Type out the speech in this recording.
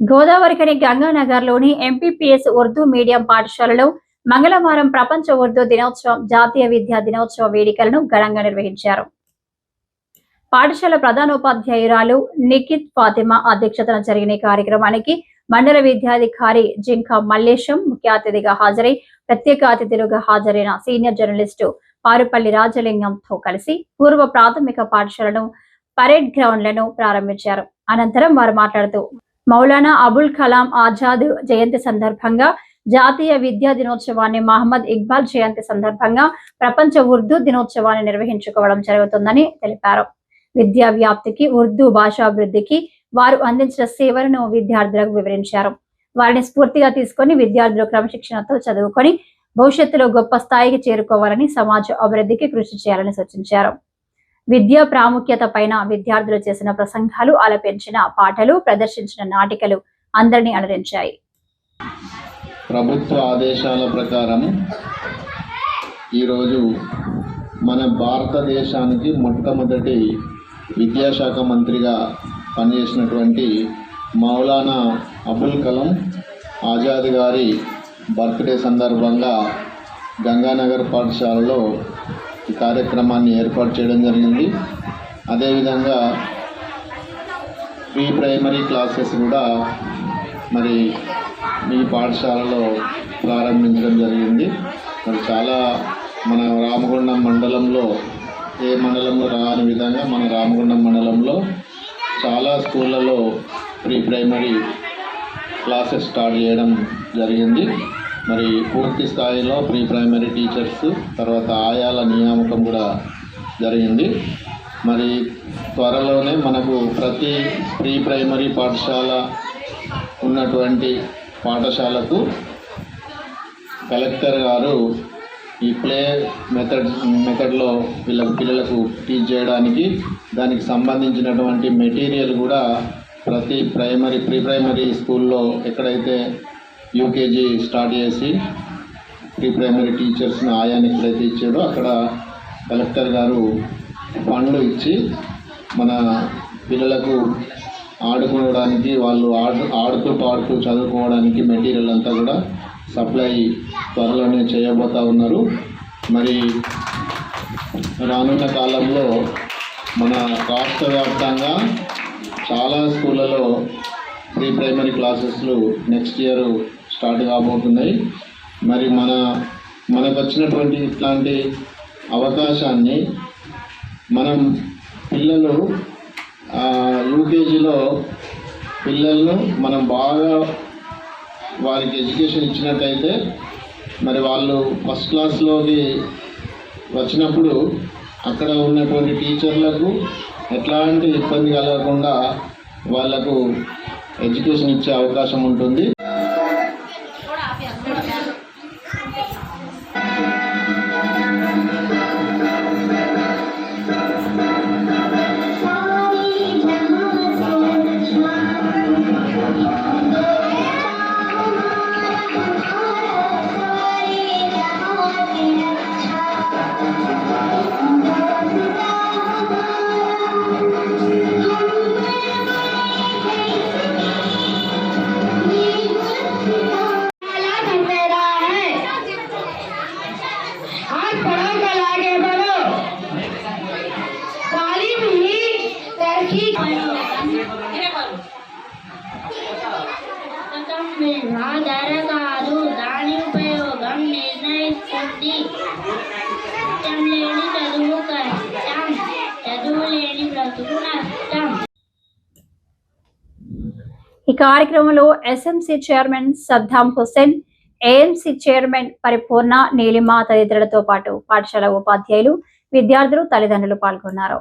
గోదావరికని గంగానగర్లోని MPPS Urdu medium పాఠశాలలో మంగళవారం ప్రపంచ ఉర్దూ దినోత్సవం జాతీయ విద్యా దినోత్సవ వేడుకలను ఘనంగా నిర్వహించారు. పాఠశాల ప్రధానోపాధ్యాయురాలు నిఖిత్ ఫాతిమా అధ్యక్షతన జరిగిన కార్యక్రమానికి మండల విద్యాధికారి జింకా మల్లేశం ముఖ్య అతిథిగా హాజరై ప్రత్యేక అతిథులుగా హాజరైన సీనియర్ జర్నలిస్టు పారుపల్లి రాజలింగంతో కలిసి పూర్వ ప్రాథమిక పాఠశాలను పరేడ్ గ్రౌండ్లను ప్రారంభించారు. అనంతరం వారు మాట్లాడుతూ మౌలానా అబుల్ కలాం ఆజాద్ జయంతి సందర్భంగా జాతీయ విద్యా దినోత్సవాన్ని మహమ్మద్ ఇక్బాల్ జయంతి సందర్భంగా ప్రపంచ ఉర్దూ దినోత్సవాన్ని నిర్వహించుకోవడం జరుగుతుందని తెలిపారు. విద్యా వ్యాప్తికి ఉర్దూ భాషాభివృద్ధికి వారు అందించిన సేవలను విద్యార్థులకు వివరించారు. వారిని స్ఫూర్తిగా తీసుకొని విద్యార్థులు క్రమశిక్షణతో చదువుకొని భవిష్యత్తులో గొప్ప స్థాయికి చేరుకోవాలని సమాజ అభివృద్ధికి కృషి చేయాలని సూచించారు. విద్యా ప్రాముఖ్యత పైన విద్యార్థులు చేసిన ప్రసంగాలు ఆలపించిన పాటలు ప్రదర్శించిన నాటికలు అందరినీ అలరించాయి. ప్రభుత్వ ఆదేశాల ప్రకారం ఈరోజు మన భారతదేశానికి మొట్టమొదటి విద్యాశాఖ మంత్రిగా పనిచేసినటువంటి మౌలానా అబుల్ కలాం ఆజాద్ గారి బర్త్డే సందర్భంగా గంగానగర్ పాఠశాలలో ఈ కార్యక్రమాన్ని ఏర్పాటు చేయడం జరిగింది. అదేవిధంగా ప్రీ ప్రైమరీ క్లాసెస్ కూడా మరి మీ పాఠశాలలో ప్రారంభించడం జరిగింది. మరి చాలా మన రామగుండం మండలంలో ఏ మండలంలో రాని విధంగా మన రామగుండం మండలంలో చాలా స్కూళ్ళలో ప్రీ ప్రైమరీ క్లాసెస్ స్టార్ట్ చేయడం జరిగింది. మరి పూర్తి స్థాయిలో ప్రీ ప్రైమరీ టీచర్స్ తర్వాత ఆయాల నియామకం కూడా జరిగింది. మరి త్వరలోనే మనకు ప్రతి ప్రీ ప్రైమరీ పాఠశాల ఉన్నటువంటి పాఠశాలకు కలెక్టర్ గారు ఈ ప్లే మెథడ్ మెథడ్లో వీళ్ళ పిల్లలకు టీచ్ చేయడానికి దానికి సంబంధించినటువంటి మెటీరియల్ కూడా ప్రతి ప్రైమరీ ప్రీ ప్రైమరీ స్కూల్లో ఎక్కడైతే యూకేజీ స్టార్ట్ చేసి ప్రీ ప్రైమరీ టీచర్స్ని ఆయాని ఎక్కడైతే ఇచ్చాడో అక్కడ కలెక్టర్ గారు ఫండ్లు ఇచ్చి మన పిల్లలకు ఆడుకోవడానికి వాళ్ళు ఆడు ఆడుతూ పాడుతూ చదువుకోవడానికి మెటీరియల్ అంతా కూడా సప్లై త్వరలోనే చేయబోతా ఉన్నారు. మరి రానున్న కాలంలో మన రాష్ట్ర వ్యాప్తంగా చాలా స్కూళ్ళలో ప్రీ ప్రైమరీ క్లాసెస్లు నెక్స్ట్ ఇయర్ స్టార్ట్ కాబోతున్నాయి. మరి మన మనకు వచ్చినటువంటి ఇట్లాంటి అవకాశాన్ని మనం పిల్లలు యూకేజీలో పిల్లలను మనం బాగా వారికి ఎడ్యుకేషన్ ఇచ్చినట్టయితే మరి వాళ్ళు ఫస్ట్ క్లాస్లోకి వచ్చినప్పుడు అక్కడ ఉన్నటువంటి టీచర్లకు ఎట్లాంటి ఇబ్బంది కలగకుండా వాళ్ళకు ఎడ్యుకేషన్ ఇచ్చే అవకాశం ఉంటుంది. కాదు దాని ఉపయోగం నిర్ణయిస్తుంది ఇష్టం లేని చదువు కష్టం. చదువు లేని బ్రతుకు నష్టం. ఈ కార్యక్రమంలో SMC chairman Saddam Hussain AMC chairman Paripurna Neelima తదితరులతో పాటు పాఠశాల ఉపాధ్యాయులు విద్యార్థులు తల్లిదండ్రులు పాల్గొన్నారు.